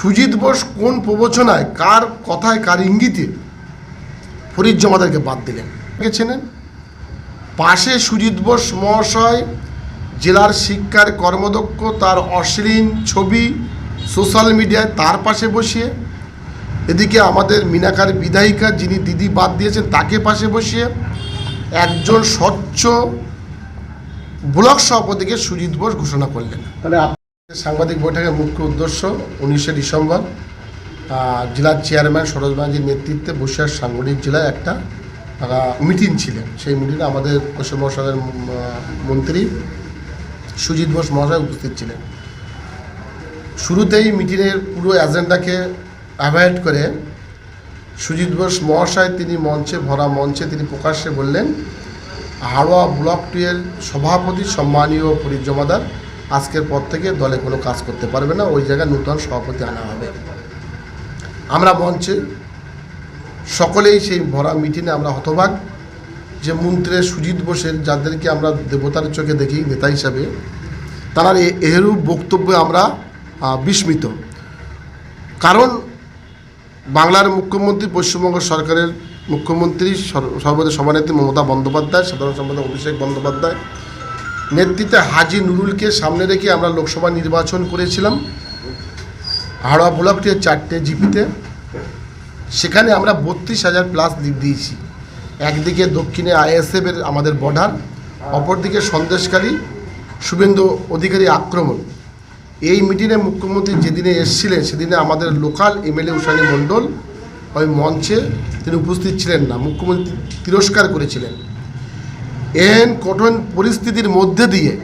সুজিত বোস কোন প্রবচনায়, কার কথায়, কার ইঙ্গিতে ফরিদ জমাদারকে বাদ দিলেন? চেনেন পাশে সুজিত বোস মহাশয়, জেলার শিক্ষার কর্মদক্ষ, তার অশ্লীল ছবি সোশ্যাল মিডিয়ায় তার পাশে বসিয়ে, এদিকে আমাদের মিনাকার বিধায়িকা যিনি দিদি বাদ দিয়েছেন, তাকে পাশে বসিয়ে, একজন স্বচ্ছ ব্লক সভাপতিকে সুজিত বোস ঘোষণা করলেন। সাংবাদিক বৈঠকের মুখ্য উদ্দেশ্য উনিশে ডিসেম্বর জেলার চেয়ারম্যান সরোজ ব্যানার্জির নেতৃত্বে বসিরহাট সাংগঠনিক জেলায় একটা মিটিং ছিলেন। সেই মিটিংয়ে আমাদের পশ্চিমবঙ্গ সরকারের মন্ত্রী সুজিত বোস মহাশয় উপস্থিত ছিলেন। শুরুতেই মিটিংয়ের পুরো এজেন্ডাকে অ্যাভয়েড করে সুজিত বোস মহাশয় তিনি মঞ্চে, ভরা মঞ্চে তিনি প্রকাশ্যে বললেন, হাওড়া ব্লক টু এর সভাপতি, সম্মানীয় ফরিদ জমাদার আজকের পর থেকে দলে কোনো কাজ করতে পারবে না, ওই জায়গায় নূতন সভাপতি আনা হবে। আমরা মঞ্চে সকলেই সেই ভরা মিটিংয়ে আমরা হতবাক যে মন্ত্রী সুজিত বোসের, যাদেরকে আমরা দেবতার চোখে দেখি, নেতা হিসাবে, তার এরূপ বক্তব্যে আমরা বিস্মিত। কারণ বাংলার মুখ্যমন্ত্রী, পশ্চিমবঙ্গ সরকারের মুখ্যমন্ত্রী, সর- সর্বদা সভানেত্রী মমতা বন্দ্যোপাধ্যায়, সাধারণ সম্পাদক অভিষেক বন্দ্যোপাধ্যায় নেতৃত্বে হাজি নুরুলকে সামনে রেখে আমরা লোকসভা নির্বাচন করেছিলাম। হাওড়া ব্লকটির চারটে জিপিতে। সেখানে আমরা বত্রিশ হাজার প্লাস লিড দিয়েছি। একদিকে দক্ষিণে আইএসএফের আমাদের বর্ডার অপরদিকে সন্দেশকারী শুভেন্দু অধিকারী আক্রমণ। এই মিটিংয়ে মুখ্যমন্ত্রী যেদিনে এসেছিলেন, সেদিনে আমাদের লোকাল এমএলএ উষানী মণ্ডল, ওই মঞ্চে তিনি উপস্থিত ছিলেন না। মুখ্যমন্ত্রী তিরস্কার করেছিলেন। এন কঠিন পরিস্থিতির মধ্যে দিয়ে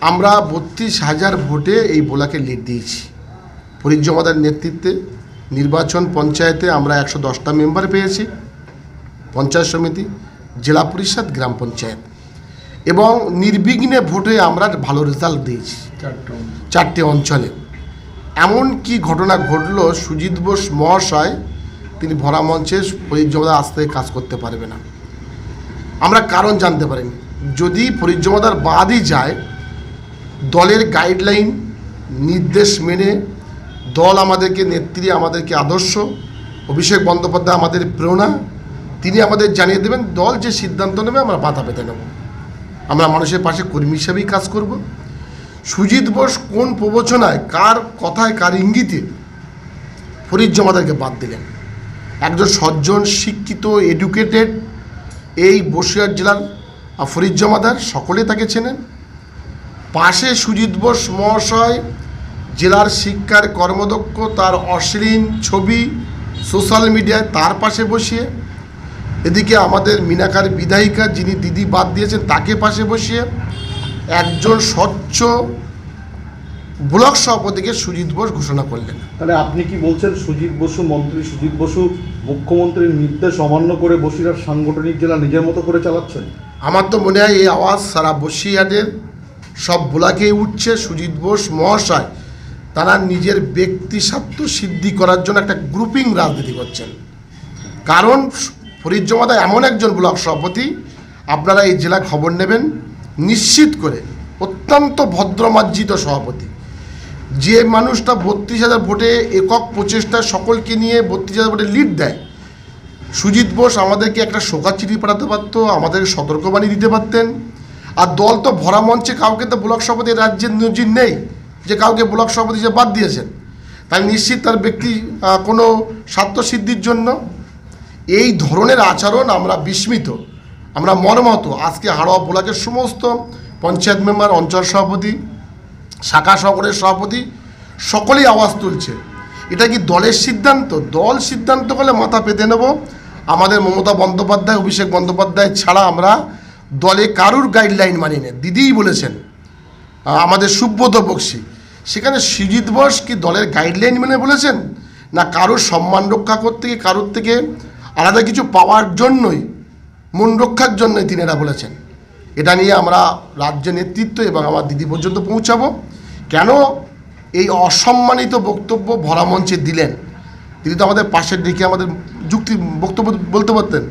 আমরা বত্রিশ হাজার ভোটে এই বোলাকে লিড দিয়েছি। ফরিদ জমাদার নেতৃত্বে নির্বাচন পঞ্চায়েতে আমরা একশো দশটা মেম্বার পেয়েছি পঞ্চায়েত সমিতি জেলা পরিষদ গ্রাম পঞ্চায়েত। এবং নির্বিঘ্নে ভোটে আমরা ভালো রেজাল্ট দিয়েছি। চারটে অঞ্চলে। এমন কি ঘটনা ঘটলো সুজিত বোস মহাশয় তিনি ভরা মঞ্চে ফরিদ জমাদার আজ কাজ করতে পারবে না। আমরা কারণ জানতে পারিনি। যদি ফরিদ জমাদার বাদই যায়, দলের গাইডলাইন নির্দেশ মেনে দল আমাদেরকে, নেত্রী আমাদেরকে আদর্শ, অভিষেক বন্দ্যোপাধ্যায় আমাদের প্রেরণা, তিনি আমাদের জানিয়ে দেবেন, দল যে সিদ্ধান্ত নেবে, আমরা বাধা পেতে নেব। আমরা মানুষের পাশে কর্মী হিসাবেই কাজ করব। সুজিত বোস কোন প্রবচনায়, কার কথায়, কার ইঙ্গিতে ফরিদ জমাদারকে বাদ দিলেন? একজন সজ্জন, শিক্ষিত এডুকেটেড এই বসিরহাট জেলার ফরিদ জমাদার সকলে তাকে চেনেন। পাশে সুজিত বোস মহাশয়, জেলার শিক্ষার কর্মদক্ষ, তার অশ্লীল ছবি সোশ্যাল মিডিয়ায় তার পাশে বসিয়ে, এদিকে আমাদের মিনাকার বিধায়িকা যিনি দিদি বাদ দিয়েছেন তাকে পাশে বসিয়ে, একজন স্বচ্ছ ব্লক সভাপতিকে সুজিত বোস ঘোষণা করলেন। তাহলে আপনি কি বলছেন সুজিত বসু মন্ত্রী সুজিত বসু মুখ্যমন্ত্রীর নির্দেশ অমান্য করে বসিরহাট সাংগঠনিক জেলা নিজের মতো করে চালাচ্ছেন? আমার তো মনে হয় এই আওয়াজ সারা বসিরহাটের সব বোলাকেই উঠছে। সুজিত বোস মহাশয় তারা নিজের ব্যক্তি স্বার্থ সিদ্ধি করার জন্য একটা গ্রুপিং রাজনীতি করছেন। কারণ ফরিদ জমাদা এমন একজন ব্লক সভাপতি আপনারা এই জেলা খবর নেবেন। নিশ্চিত করে অত্যন্ত ভদ্রমার্জিত সভাপতি। যে মানুষটা বত্রিশ হাজার ভোটে একক প্রচেষ্টা সকলকে নিয়ে বত্রিশ হাজার ভোটে লিড দেয়, সুজিত বোস আমাদেরকে একটা শোকার চিঠি পাঠাতে পারতো আমাদের সতর্কবাণী দিতে পারতেন। আর দল তো ভরা মঞ্চে কাউকে তো ব্লক সভাপতি রাজ্যের নজির নেই, যে কাউকে ব্লক সভাপতি যে বাদ দিয়েছেন। তাই নিশ্চিত তার ব্যক্তি কোনো স্বার্থসিদ্ধির জন্য। এই ধরনের আচরণ আমরা বিস্মিত, আমরা মর্মত আজকে হাড়োয়া ব্লকের সমস্ত পঞ্চায়েত মেম্বার, অঞ্চল সভাপতি শাখা শহরের সভাপতি সকলেই আওয়াজ তুলছে। এটা কি দলের সিদ্ধান্ত? দল সিদ্ধান্ত হলে মাথা পেতে নেব। আমাদের মমতা বন্দ্যোপাধ্যায়, অভিষেক বন্দ্যোপাধ্যায় ছাড়া আমরা দলে কারুর গাইডলাইন মানি না। দিদিই বলেছেন আমাদের সুব্রত বক্সি। সেখানে সুজিত বোস কি দলের গাইডলাইন মেনে বলেছেন? না কারোর সম্মান রক্ষা করতে গিয়ে, কারোর থেকে আলাদা কিছু পাওয়ার জন্যই, মন রক্ষার জন্যই তিনি এরা বলেছেন? এটা নিয়ে আমরা রাজ্য নেতৃত্ব এবং আমার দিদি পর্যন্ত পৌঁছাবো। কেন এই অসম্মানিত বক্তব্য ভরা মঞ্চে দিলেন? তিনি তো আমাদের পাশের ডেকে আমাদের যুক্তি বক্তব্য বলতে পারতেন।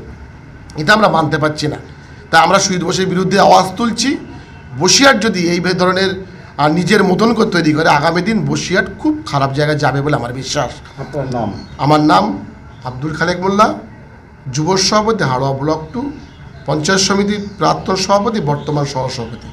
এটা আমরা মানতে পারছি না। তাই আমরা সুজিত বোসের বিরুদ্ধে আওয়াজ তুলছি। বসিয়ার যদি এই ধরনের আর নিজের মতন করে তৈরি করে আগামী দিন বসিরহাট খুব খারাপ জায়গায় যাবে বলে আমার বিশ্বাস। আপনার নাম? আমার নাম আব্দুল খালেক মোল্লা যুব সভাপতি হাড়োয়া ব্লক টু পঞ্চায়েত সমিতির প্রাক্তন সভাপতি বর্তমান সহসভাপতি।